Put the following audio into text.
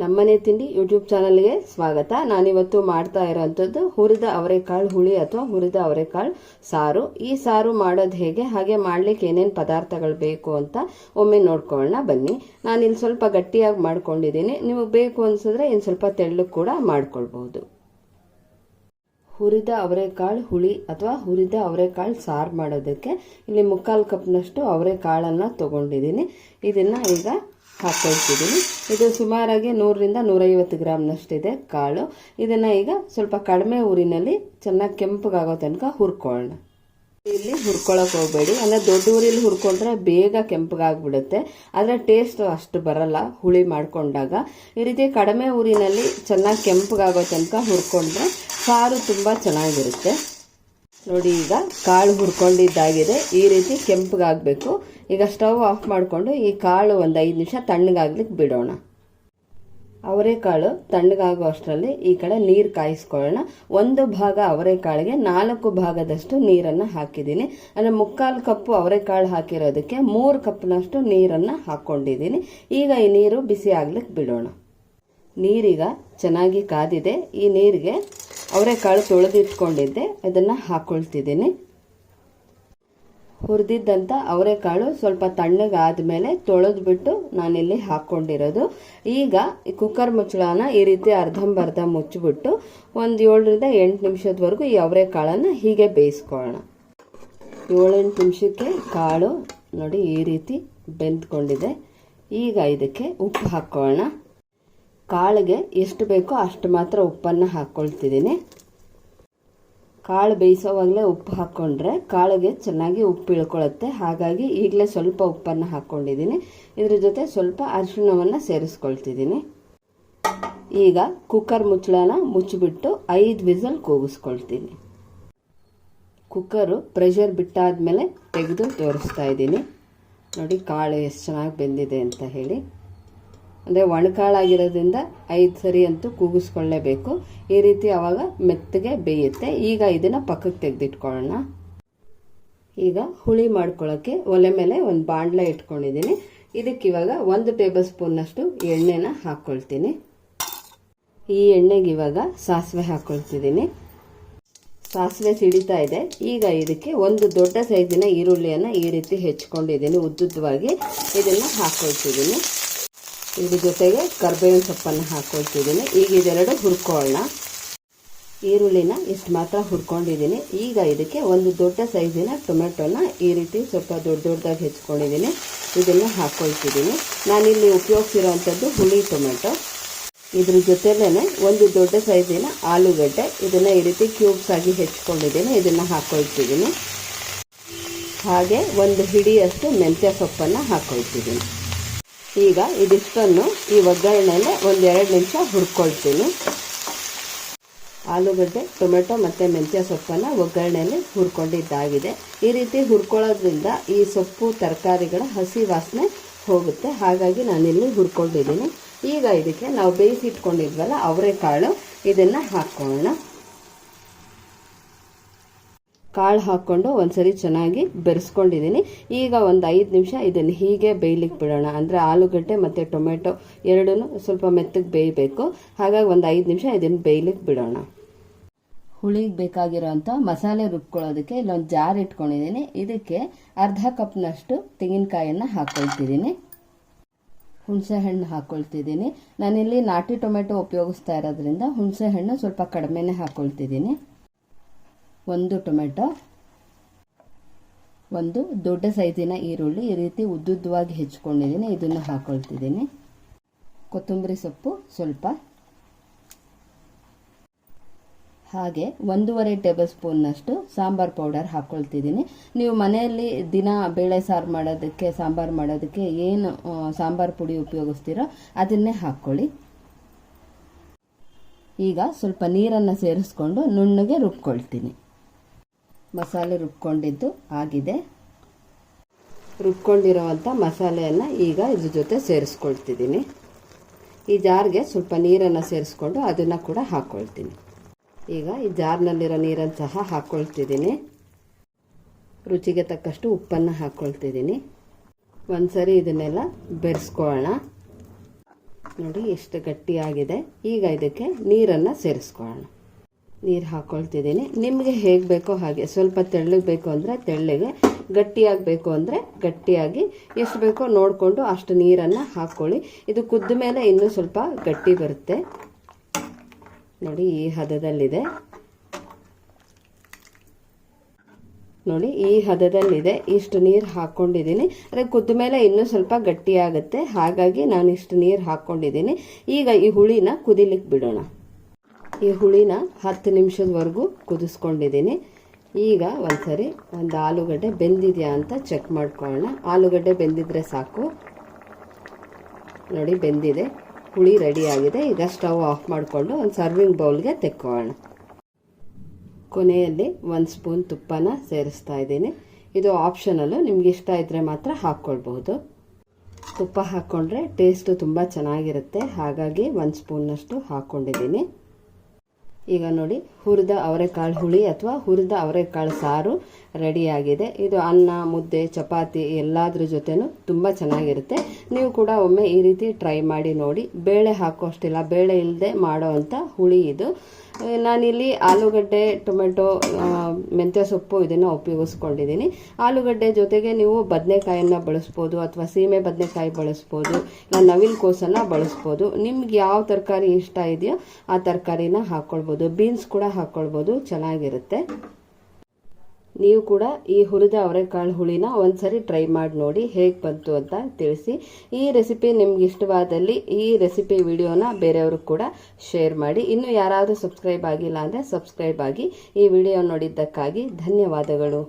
ನಮ್ಮನೆ ತಿಂಡಿ ಯೂಟ್ಯೂಬ್ ಚಾನಲ್ಗೆ ಸ್ವಾಗತ. ನಾನಿವತ್ತು ಮಾಡ್ತಾ ಇರೋವಂಥದ್ದು ಹುರಿದ ಅವರೆಕಾಳು ಹುಳಿ ಅಥವಾ ಹುರಿದ ಅವರೆಕಾಳು ಸಾರು. ಈ ಸಾರು ಮಾಡೋದು ಹೇಗೆ? ಹಾಗೆ ಮಾಡ್ಲಿಕ್ಕೆ ಏನೇನು ಪದಾರ್ಥಗಳು ಬೇಕು ಅಂತ ಒಮ್ಮೆ ನೋಡ್ಕೊಳ್ಳೋಣ. ಬನ್ನಿ. ನಾನು ಇಲ್ಲಿ ಸ್ವಲ್ಪ ಗಟ್ಟಿಯಾಗಿ ಮಾಡ್ಕೊಂಡಿದ್ದೀನಿ. ನಿಮಗೆ ಬೇಕು ಅನಿಸಿದ್ರೆ ಇನ್ನು ಸ್ವಲ್ಪ ತೆಳ್ಳಗೆ ಕೂಡ ಮಾಡ್ಕೊಳ್ಬಹುದು ಹುರಿದ ಅವರೆಕಾಳು ಹುಳಿ ಅಥವಾ ಹುರಿದ ಅವರೆಕಾಳು ಸಾರು ಮಾಡೋದಕ್ಕೆ ಇಲ್ಲಿ ಮುಕ್ಕಾಲು ಕಪ್ನಷ್ಟು ಅವರೆಕಾಳನ್ನು ತೊಗೊಂಡಿದ್ದೀನಿ ಇದನ್ನು ಈಗ ಹಾಕೊಳ್ತಿದ್ದೀನಿ ಇದು ಸುಮಾರಾಗಿ ನೂರರಿಂದ ನೂರೈವತ್ತು ಗ್ರಾಮ್ನಷ್ಟಿದೆ ಕಾಳು. ಇದನ್ನು ಈಗ ಸ್ವಲ್ಪ ಕಡಿಮೆ ಊರಿನಲ್ಲಿ ಚೆನ್ನಾಗಿ ಕೆಂಪಗಾಗೋ ತನಕ ಹುರ್ಕೊಳ್ಳೋಣ. ಇಲ್ಲಿ ಹುರ್ಕೊಳಕ್ ಹೋಗ್ಬೇಡಿ. ಅಂದ್ರೆ ದೊಡ್ಡ ಊರಿಲಿ ಹುರ್ಕೊಂಡ್ರೆ ಬೇಗ ಕೆಂಪಗಾಗ್ಬಿಡುತ್ತೆ. ಆದರೆ ಟೇಸ್ಟ್ ಅಷ್ಟು ಬರಲ್ಲ ಹುಳಿ ಮಾಡ್ಕೊಂಡಾಗ. ಈ ರೀತಿ ಕಡಿಮೆ ಊರಿನಲ್ಲಿ ಚೆನ್ನಾಗಿ ಕೆಂಪಗಾಗೋ ತನಕ ಹುರ್ಕೊಂಡ್ರೆ ಸಾರು ತುಂಬ ಚೆನ್ನಾಗಿರುತ್ತೆ. ನೋಡಿ ಈಗ ಕಾಳು ಹುರ್ಕೊಂಡಿದ್ದಾಗಿದೆ. ಈ ರೀತಿ ಕೆಂಪಗಾಗಬೇಕು. ಈಗ ಸ್ಟವ್ ಆಫ್ ಮಾಡಿಕೊಂಡು ಈ ಕಾಳು ಒಂದು ಐದು ನಿಮಿಷ ತಣ್ಣಗಾಗ್ಲಿಕ್ಕೆ ಬಿಡೋಣ. ಅವರೆಕಾಳು ತಣ್ಣಗಾಗೋ ಅಷ್ಟರಲ್ಲಿ ಈ ಕಡೆ ನೀರು ಕಾಯಿಸ್ಕೊಳ್ಳೋಣ. ಒಂದು ಭಾಗ ಅವರೆಕಾಳಿಗೆ ನಾಲ್ಕು ಭಾಗದಷ್ಟು ನೀರನ್ನು ಹಾಕಿದ್ದೀನಿ. ಅಂದರೆ ಮುಕ್ಕಾಲು ಕಪ್ಪು ಅವರೆಕಾಳು ಹಾಕಿರೋದಕ್ಕೆ ಮೂರು ಕಪ್ನಷ್ಟು ನೀರನ್ನು ಹಾಕ್ಕೊಂಡಿದ್ದೀನಿ ಈಗ ಈ ನೀರು ಬಿಸಿ ಆಗ್ಲಿಕ್ಕೆ ಬಿಡೋಣ. ನೀರೀಗ ಚೆನ್ನಾಗಿ ಕಾದಿದೆ. ಈ ನೀರಿಗೆ ಅವರೆಕಾಳು ತೊಳೆದಿಟ್ಕೊಂಡಿದ್ದೆ. ಅದನ್ನು ಹಾಕ್ಕೊಳ್ತಿದ್ದೀನಿ ಹುರಿದಿದ್ದಂಥ ಅವರೆಕಾಳು ಸ್ವಲ್ಪ ತಣ್ಣಗಾದ ಮೇಲೆ ತೊಳೆದ್ಬಿಟ್ಟು ನಾನಿಲ್ಲಿ ಹಾಕ್ಕೊಂಡಿರೋದು. ಈಗ ಕುಕ್ಕರ್ ಮುಚ್ಚಳನ ಈ ರೀತಿ ಅರ್ಧಂಬರ್ಧ ಮುಚ್ಚಿಬಿಟ್ಟು ಒಂದು ಏಳರಿಂದ ಎಂಟು ನಿಮಿಷದವರೆಗೂ ಈ ಅವರೆಕಾಳನ್ನು ಹೀಗೆ ಬೇಯಿಸ್ಕೊಳ್ಳೋಣ. ಏಳೆಂಟು ನಿಮಿಷಕ್ಕೆ ಕಾಳು ನೋಡಿ ಈ ರೀತಿ ಬೆಂದ್ಕೊಂಡಿದೆ. ಈಗ ಇದಕ್ಕೆ ಉಪ್ಪು ಹಾಕ್ಕೊಳ್ಳೋಣ. ಕಾಳಿಗೆ ಎಷ್ಟು ಬೇಕೋ ಅಷ್ಟು ಮಾತ್ರ ಉಪ್ಪನ್ನು ಹಾಕ್ಕೊಳ್ತಿದ್ದೀನಿ. ಕಾಳು ಬೇಯಿಸೋವಾಗಲೇ ಉಪ್ಪು ಹಾಕ್ಕೊಂಡ್ರೆ ಕಾಳಿಗೆ ಚೆನ್ನಾಗಿ ಉಪ್ಪು ಇಳ್ಕೊಳ್ಳುತ್ತೆ. ಹಾಗಾಗಿ ಈಗಲೇ ಸ್ವಲ್ಪ ಉಪ್ಪನ್ನು ಹಾಕ್ಕೊಂಡಿದ್ದೀನಿ. ಇದ್ರ ಜೊತೆ ಸ್ವಲ್ಪ ಅರಿಶಿಣವನ್ನು ಸೇರಿಸ್ಕೊಳ್ತಿದ್ದೀನಿ. ಈಗ ಕುಕ್ಕರ್ ಮುಚ್ಚಳನ ಮುಚ್ಚಿಬಿಟ್ಟು ಐದು ವಿಸಲ್ ಕೂಗಿಸ್ಕೊಳ್ತೀನಿ. ಕುಕ್ಕರು ಪ್ರೆಷರ್ ಬಿಟ್ಟಾದ್ಮೇಲೆ ತೆಗೆದು ತೋರಿಸ್ತಾ ಇದ್ದೀನಿ. ನೋಡಿ ಕಾಳು ಎಷ್ಟು ಚೆನ್ನಾಗಿ ಬೆಂದಿದೆ ಅಂತ ಹೇಳಿ. ಅಂದರೆ ಒಣಕಾಳಾಗಿರೋದ್ರಿಂದ ಐದು ಸರಿ ಅಂತೂ ಕೂಗಿಸ್ಕೊಳ್ಳೇಬೇಕು. ಈ ರೀತಿ ಅವಾಗ ಮೆತ್ತಗೆ ಬೇಯುತ್ತೆ. ಈಗ ಇದನ್ನು ಪಕ್ಕಕ್ಕೆ ತೆಗೆದಿಟ್ಕೊಳ್ಳೋಣ. ಈಗ ಹುಳಿ ಮಾಡ್ಕೊಳ್ಳೋಕ್ಕೆ ಒಲೆ ಮೇಲೆ ಒಂದು ಬಾಣಲೆ ಇಟ್ಕೊಂಡಿದ್ದೀನಿ. ಇದಕ್ಕೆ ಇವಾಗ ಒಂದು ಟೇಬಲ್ ಸ್ಪೂನಷ್ಟು ಎಣ್ಣೆನ ಹಾಕ್ಕೊಳ್ತೀನಿ ಈ ಎಣ್ಣೆಗೆ ಇವಾಗ ಸಾಸಿವೆ ಹಾಕ್ಕೊಳ್ತಿದ್ದೀನಿ ಸಾಸಿವೆ ಸಿಡಿತಾ ಇದೆ. ಈಗ ಇದಕ್ಕೆ ಒಂದು ದೊಡ್ಡ ಸೈಜಿನ ಈರುಳ್ಳಿಯನ್ನು ಈ ರೀತಿ ಹೆಚ್ಕೊಂಡಿದ್ದೀನಿ. ಉದ್ದುದ್ದವಾಗಿ ಇದನ್ನು ಹಾಕ್ಕೊಳ್ತಿದ್ದೀನಿ ಇದ್ರ ಜೊತೆಗೆ ಕರ್ಬೇವಿನ ಸೊಪ್ಪನ್ನು ಹಾಕೊಳ್ತಿದ್ದೀನಿ. ಈಗ ಇದೆರಡು ಹುರ್ಕೊಳ್ಳೋಣ. ಈರುಳ್ಳಿನ ಇಷ್ಟು ಮಾತ್ರ ಹುರ್ಕೊಂಡಿದ್ದೀನಿ. ಈಗ ಇದಕ್ಕೆ ಒಂದು ದೊಡ್ಡ ಸೈಜಿನ ಟೊಮೆಟೊನ ಈ ರೀತಿ ಸ್ವಲ್ಪ ದೊಡ್ಡ ದೊಡ್ಡದಾಗಿ ಹೆಚ್ಕೊಂಡಿದ್ದೀನಿ. ಇದನ್ನು ಹಾಕ್ಕೊಳ್ತಿದ್ದೀನಿ ನಾನಿಲ್ಲಿ ಉಪಯೋಗಿಸಿರೋವಂಥದ್ದು ಹುಳಿ ಟೊಮೆಟೊ. ಇದ್ರ ಜೊತೆಲೇ ಒಂದು ದೊಡ್ಡ ಸೈಜಿನ ಆಲೂಗಡ್ಡೆ. ಇದನ್ನು ಈ ರೀತಿ ಕ್ಯೂಬ್ಸ್ ಆಗಿ ಹೆಚ್ಕೊಂಡಿದ್ದೀನಿ. ಇದನ್ನು ಹಾಕ್ಕೊಳ್ತಿದ್ದೀನಿ ಹಾಗೆ ಒಂದು ಹಿಡಿಯಷ್ಟು ಮೆಂತ್ಯ ಸೊಪ್ಪನ್ನು ಹಾಕ್ಕೊಳ್ತಿದ್ದೀನಿ ಈಗ ಇದಿಷ್ಟನ್ನು ಈ ಒಗ್ಗರಣೆಯಲ್ಲೇ ಒಂದು ಎರಡು ನಿಮಿಷ ಹುರ್ಕೊಳ್ತೀನಿ. ಆಲೂಗಡ್ಡೆ, ಟೊಮೆಟೊ ಮತ್ತು ಮೆಂತ್ಯ ಸೊಪ್ಪನ್ನು ಒಗ್ಗರಣೆಯಲ್ಲಿ ಹುರ್ಕೊಂಡಿದ್ದಾಗಿದೆ. ಈ ರೀತಿ ಹುರ್ಕೊಳ್ಳೋದ್ರಿಂದ ಈ ಸೊಪ್ಪು, ತರಕಾರಿಗಳ ಹಸಿ ವಾಸನೆ ಹೋಗುತ್ತೆ. ಹಾಗಾಗಿ ನಾನಿಲ್ಲಿ ಹುರ್ಕೊಂಡಿದ್ದೀನಿ ಈಗ ಇದಕ್ಕೆ ನಾವು ಬೇಯಿಸಿಟ್ಕೊಂಡಿದ್ವಲ್ಲ, ಅವರೆಕಾಳು, ಇದನ್ನು ಹಾಕ್ಕೊಳ್ಳೋಣ. ಕಾಳು ಹಾಕ್ಕೊಂಡು ಒಂದ್ಸರಿ ಚೆನ್ನಾಗಿ ಬೆರೆಸ್ಕೊಂಡಿದ್ದೀನಿ ಈಗ ಒಂದು ಐದು ನಿಮಿಷ ಇದನ್ನು ಹೀಗೆ ಬೇಯ್ಲಿಕ್ಕೆ ಬಿಡೋಣ. ಅಂದರೆ ಆಲೂಗಡ್ಡೆ ಮತ್ತು ಟೊಮೆಟೊ ಎರಡೂ ಸ್ವಲ್ಪ ಮೆತ್ತಗೆ ಬೇಯಬೇಕು. ಹಾಗಾಗಿ ಒಂದು ಐದು ನಿಮಿಷ ಇದನ್ನು ಬೇಯ್ಲಿಕ್ಕೆ ಬಿಡೋಣ. ಹುಳಿಗೆ ಬೇಕಾಗಿರೋವಂಥ ಮಸಾಲೆ ರುಬ್ಕೊಳ್ಳೋದಕ್ಕೆ ಇಲ್ಲೊಂದು ಜಾರ್ ಇಟ್ಕೊಂಡಿದ್ದೀನಿ ಇದಕ್ಕೆ ಅರ್ಧ ಕಪ್ನಷ್ಟು ತೆಂಗಿನಕಾಯನ್ನು ಹಾಕ್ಕೊಳ್ತಿದ್ದೀನಿ ಹುಣಸೆ ಹಣ್ಣು ಹಾಕ್ಕೊಳ್ತಿದ್ದೀನಿ ನಾನಿಲ್ಲಿ ನಾಟಿ ಟೊಮೆಟೊ ಉಪಯೋಗಿಸ್ತಾ ಇರೋದ್ರಿಂದ ಹುಣಸೆ ಹಣ್ಣು ಸ್ವಲ್ಪ ಕಡಿಮೆನೇ ಹಾಕ್ಕೊಳ್ತಿದ್ದೀನಿ ಒಂದು ಟೊಮೆಟೊ, ಒಂದು ದೊಡ್ಡ ಸೈಜಿನ ಈರುಳ್ಳಿ ಈ ರೀತಿ ಉದ್ದುದ್ದವಾಗಿ ಹೆಚ್ಕೊಂಡಿದ್ದೀನಿ, ಇದನ್ನು ಹಾಕೊಳ್ತಿದ್ದೀನಿ. ಕೊತ್ತಂಬರಿ ಸೊಪ್ಪು ಸ್ವಲ್ಪ. ಹಾಗೆ ಒಂದೂವರೆ ಟೇಬಲ್ ಸ್ಪೂನ್ನಷ್ಟು ಸಾಂಬಾರ್ ಪೌಡರ್ ಹಾಕ್ಕೊಳ್ತಿದ್ದೀನಿ ನೀವು ಮನೆಯಲ್ಲಿ ದಿನ ಬೇಳೆ ಸಾರು ಮಾಡೋದಕ್ಕೆ, ಸಾಂಬಾರು ಮಾಡೋದಕ್ಕೆ ಏನು ಸಾಂಬಾರು ಪುಡಿ ಉಪಯೋಗಿಸ್ತೀರೋ ಅದನ್ನೇ ಹಾಕ್ಕೊಳ್ಳಿ. ಈಗ ಸ್ವಲ್ಪ ನೀರನ್ನು ಸೇರಿಸ್ಕೊಂಡು ನುಣ್ಣಗೆ ರುಬ್ಕೊಳ್ತೀನಿ. ಮಸಾಲೆ ರುಬ್ಕೊಂಡಿದ್ದು ಆಗಿದೆ. ರುಬ್ಕೊಂಡಿರೋವಂಥ ಮಸಾಲೆಯನ್ನು ಈಗ ಇದ್ರ ಜೊತೆ ಸೇರಿಸ್ಕೊಳ್ತಿದ್ದೀನಿ. ಈ ಜಾರ್ಗೆ ಸ್ವಲ್ಪ ನೀರನ್ನು ಸೇರಿಸ್ಕೊಂಡು ಅದನ್ನು ಕೂಡ ಹಾಕ್ಕೊಳ್ತೀನಿ ಈಗ ಈ ಜಾರ್ನಲ್ಲಿರೋ ನೀರನ್ನು ಸಹ ಹಾಕ್ಕೊಳ್ತಿದ್ದೀನಿ ರುಚಿಗೆ ತಕ್ಕಷ್ಟು ಉಪ್ಪನ್ನು ಹಾಕ್ಕೊಳ್ತಿದ್ದೀನಿ ಒಂದ್ಸರಿ ಇದನ್ನೆಲ್ಲ ಬೆರೆಸ್ಕೊಳ್ಳೋಣ ನೋಡಿ ಎಷ್ಟು ಗಟ್ಟಿಯಾಗಿದೆ. ಈಗ ಇದಕ್ಕೆ ನೀರನ್ನು ಸೇರಿಸ್ಕೊಳ್ಳೋಣ ನೀರು ಹಾಕೊಳ್ತಿದ್ದೀನಿ. ನಿಮಗೆ ಹೇಗೆ ಬೇಕೋ ಹಾಗೆ. ಸ್ವಲ್ಪ ತೆಳ್ಳಗೆ ಬೇಕು ಅಂದರೆ ತೆಳ್ಳಗೆ ಗಟ್ಟಿಯಾಗಿ ಬೇಕು ಅಂದರೆ ಗಟ್ಟಿಯಾಗಿ. ಎಷ್ಟು ಬೇಕೋ ನೋಡಿಕೊಂಡು ಅಷ್ಟು ನೀರನ್ನು ಹಾಕ್ಕೊಳ್ಳಿ ಇದು ಕುದ್ದ ಮೇಲೆ ಇನ್ನೂ ಸ್ವಲ್ಪ ಗಟ್ಟಿ ಬರುತ್ತೆ. ನೋಡಿ, ಈ ಹದದಲ್ಲಿದೆ. ನೋಡಿ, ಈ ಹದದಲ್ಲಿದೆ. ಇಷ್ಟು ನೀರು ಹಾಕ್ಕೊಂಡಿದ್ದೀನಿ ಅದೇ ಕುದ್ದ ಮೇಲೆ ಇನ್ನೂ ಸ್ವಲ್ಪ ಗಟ್ಟಿಯಾಗುತ್ತೆ. ಹಾಗಾಗಿ ನಾನು ಇಷ್ಟು ನೀರು ಹಾಕ್ಕೊಂಡಿದ್ದೀನಿ ಈಗ ಈ ಹುಳಿನ ಕುದಿಲಿಕ್ಕೆ ಬಿಡೋಣ. ಈ ಹುಳಿನ ಹತ್ತು ನಿಮಿಷದವರೆಗೂ ಕುದಿಸ್ಕೊಂಡಿದ್ದೀನಿ. ಈಗ ಒಂದ್ಸರಿ ಒಂದು ಆಲೂಗಡ್ಡೆ ಬೆಂದಿದೆಯಾ ಅಂತ ಚೆಕ್ ಮಾಡ್ಕೊಳ್ಳೋಣ. ಆಲೂಗಡ್ಡೆ ಬೆಂದಿದ್ರೆ ಸಾಕು. ನೋಡಿ, ಬೆಂದಿದೆ. ಹುಳಿ ರೆಡಿಯಾಗಿದೆ ಈಗ ಸ್ಟವ್ ಆಫ್ ಮಾಡಿಕೊಂಡು ಒಂದು ಸರ್ವಿಂಗ್ ಬೌಲ್ಗೆ ತೆಕ್ಕೊಳ್ಳೋಣ. ಕೊನೆಯಲ್ಲಿ ಒಂದು ಸ್ಪೂನ್ ತುಪ್ಪನ ಸೇರಿಸ್ತಾ ಇದ್ದೀನಿ. ಇದು ಆಪ್ಷನಲ್ಲು ನಿಮ್ಗೆ ಇಷ್ಟ ಇದ್ದರೆ ಮಾತ್ರ ಹಾಕ್ಕೊಳ್ಬಹುದು. ತುಪ್ಪ ಹಾಕ್ಕೊಂಡ್ರೆ ಟೇಸ್ಟು ತುಂಬ ಚೆನ್ನಾಗಿರುತ್ತೆ. ಹಾಗಾಗಿ ಒಂದು ಸ್ಪೂನ್ನಷ್ಟು ಹಾಕ್ಕೊಂಡಿದ್ದೀನಿ. ಈಗ ನೋಡಿ ಹುರಿದ ಅವರೆಕಾಳು ಹುಳಿ ಅಥವಾ ಹುರಿದ ಅವರೆಕಾಳು ಸಾರು ರೆಡಿಯಾಗಿದೆ. ಇದು ಅನ್ನ, ಮುದ್ದೆ, ಚಪಾತಿ ಎಲ್ಲದ್ರ ಜೊತೆನೂ ತುಂಬ ಚೆನ್ನಾಗಿರುತ್ತೆ. ನೀವು ಕೂಡ ಒಮ್ಮೆ ಈ ರೀತಿ ಟ್ರೈ ಮಾಡಿ ನೋಡಿ. ಬೇಳೆ ಹಾಕೋಷ್ಟಿಲ್ಲ. ಬೇಳೆ ಇಲ್ಲದೆ ಮಾಡೋ ಹುಳಿ ಇದು. ನಾನಿಲ್ಲಿ ಆಲೂಗಡ್ಡೆ, ಟೊಮೆಟೊ ಮೆಂತ್ಯ ಸೊಪ್ಪು ಇದನ್ನು ಉಪಯೋಗಿಸ್ಕೊಂಡಿದ್ದೀನಿ. ಆಲೂಗಡ್ಡೆ ಜೊತೆಗೆ ನೀವು ಬದನೆಕಾಯನ್ನು ಬಳಸ್ಬೋದು ಅಥವಾ ಸೀಮೆ ಬದನೆಕಾಯಿ ಬಳಸ್ಬೋದು, ಇಲ್ಲ ನವಿಲು ಕೋಸನ್ನು ಬಳಸ್ಬೋದು. ನಿಮ್ಗೆ ಯಾವ ತರಕಾರಿ ಇಷ್ಟ ಇದೆಯೋ ಆ ತರಕಾರಿನ ಹಾಕ್ಕೊಳ್ಬೋದು ಬೀನ್ಸ್ ಕೂಡ ಹಾಕ್ಕೊಳ್ಬೋದು ಚೆನ್ನಾಗಿರುತ್ತೆ. ನೀವು ಕೂಡ ಈ ಹುರಿದ ಅವರೆಕಾಳು ಹುಳಿನ ಒಂದ್ಸರಿ ಟ್ರೈ ಮಾಡಿ ನೋಡಿ ಹೇಗೆ ಬಂತು ಅಂತ ತಿಳಿಸಿ. ಈ ರೆಸಿಪಿ ನಿಮ್ಗೆ ಇಷ್ಟವಾದಲ್ಲಿ ಈ ರೆಸಿಪಿ ವಿಡಿಯೋನ ಬೇರೆಯವ್ರಿಗೆ ಕೂಡ ಶೇರ್ ಮಾಡಿ. ಇನ್ನು ಯಾರಾದರೂ ಸಬ್ಸ್ಕ್ರೈಬ್ ಆಗಿಲ್ಲ ಅಂದರೆ ಸಬ್ಸ್ಕ್ರೈಬ್ ಆಗಿ ಈ ವಿಡಿಯೋ ನೋಡಿದ್ದಕ್ಕಾಗಿ ಧನ್ಯವಾದಗಳು.